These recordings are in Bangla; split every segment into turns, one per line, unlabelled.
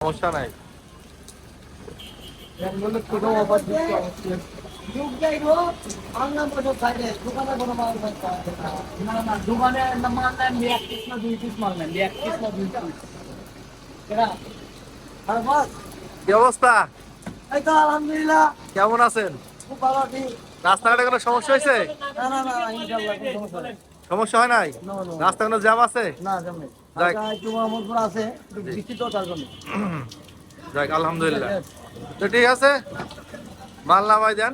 সমস্যা নাই।
দোকানে মাল নেন এক পিস না দুই পিস মাল নেন এক পিস না দুই পিস
কি অবস্থা?
এই তো আলহামদুলিল্লাহ
কেমন আছেন?
খুব ভালো আছি
রাস্তাঘাটে কোনো সমস্যা হয়েছে?
না না না ইনশাআল্লাহ কোনো সমস্যা
হয় নাই. রাস্তা কোনো জ্যাম আছে?
না জানি
যাক।
আচ্ছা একটু মোহাম্মদপুর আছে একটু তার জন্য।
যাক আলহামদুলিল্লাহ। তো ঠিক আছে মাল নামাই দেন।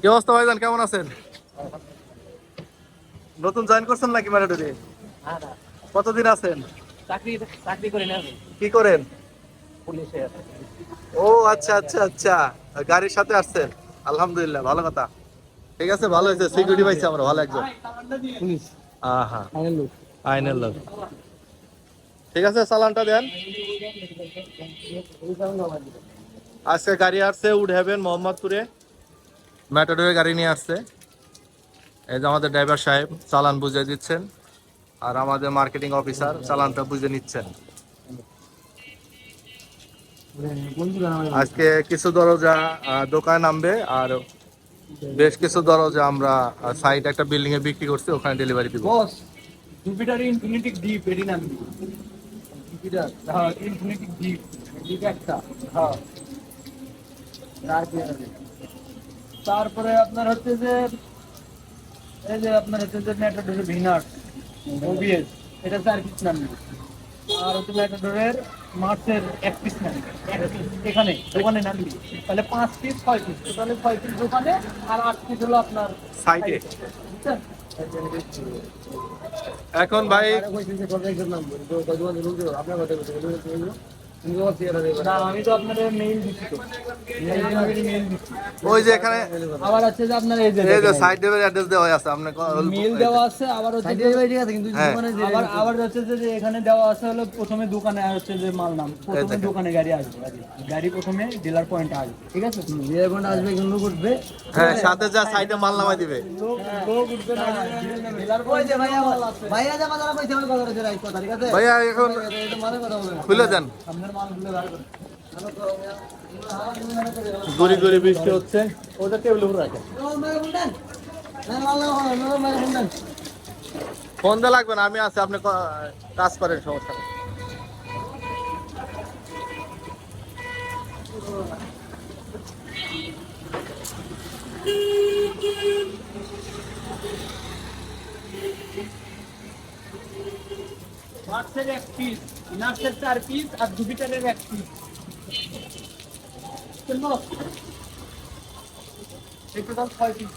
কি?
অবস্থা ভাইজান কেমন আছেন? নতুন জয়েন করছেন নাকি ম্যারাডোরে?
হ্যাঁ না
কতদিন আছেন?
চাকরি চাকরি করে না
কি করেন?
পুলিশে
ও আচ্ছা আচ্ছা আচ্ছা। গাড়ির সাথে আসছেন। আলহামদুলিল্লাহ ভালো কথা। ঠিক আছে ভালো হয়েছে। সিকিউরিটি পাইছি আমরা ভালো একজন।
পুলিশ।
আহা।
আইনের লোক।
ঠিক আছে চালানটা দেন। আজকে গাড়ি আসছে উঠেবেন মোহাম্মদপুরে। ম্যাটাডোরে গাড়ি নিয়ে আসছে। এই যে আমাদের ড্রাইভার সাহেব চালান বুঝে দিচ্ছেন। আর আমাদের মার্কেটিং অফিসার চালানটা বুঝে নিচ্ছেন। আজকে কিছু দরজা দোকানে নামবে আর বেশ কিছু দরজা আমরা সাইড একটা বিল্ডিং এ বিক্রি করছি, ওখানে ডেলিভারি দিব।
ডিপ একটা? তারপরে আপনার হচ্ছে যে, এই যে আপনার হচ্ছে যে ম্যাটাডোরের ভিনার ওবিএস এটা চার পিস নাম? আর হচ্ছে ম্যাটাডোরের মার্চের এক পিস নেন। এখানে দোকানে নেন তাহলে পাঁচ পিস ছয় পিস তাহলে ছয় পিস দোকানে আর আট পিস হলো আপনার
সাইডে এখন ভাই
আপনার আমি তো আপনাদের মেইল দিচ্ছি তো। মেইল দিচ্ছি।
ওই যে এখানে
আবার আছে যে আপনার এই যে
এই যে সাইড ডেলিভারি অ্যাড্রেস দেওয়া আছে আপনি
মেইল দেওয়া আছে আবার হচ্ছে যে
হ্যাঁ।
আবার আবার হচ্ছে যে এখানে দেওয়া আছে হলো প্রথমে দোকানে হচ্ছে যে মাল নাম। প্রথমে দোকানে গাড়ি আসবে গাড়ি। প্রথমে ডিলার পয়েন্ট আসবে ঠিক আছে? ডিলার পয়েন্ট আসবে কিন্তু উঠবে।
হ্যাঁ সাথে যা সাইডে মাল নামাই দিবে।
লোক উঠবে না। ডিলার পয়েন্ট ভাইয়া ভাইয়া যা কথা কইছে আমি কথা রাইট কথা ঠিক আছে?
ভাইয়া এখন খুলে দেন। গড়ি গড়ি বৃষ্টি হচ্ছে ওটা টেবিল উপর রাখেন ফোন দিয়ে লাগবে না আমি আছি আপনি কাজ করেন সমস্যা নেই।
মার্চের এক পিস নার্সের চার পিস আর জুপিটারের এক পিস এই টোটাল ছয় পিস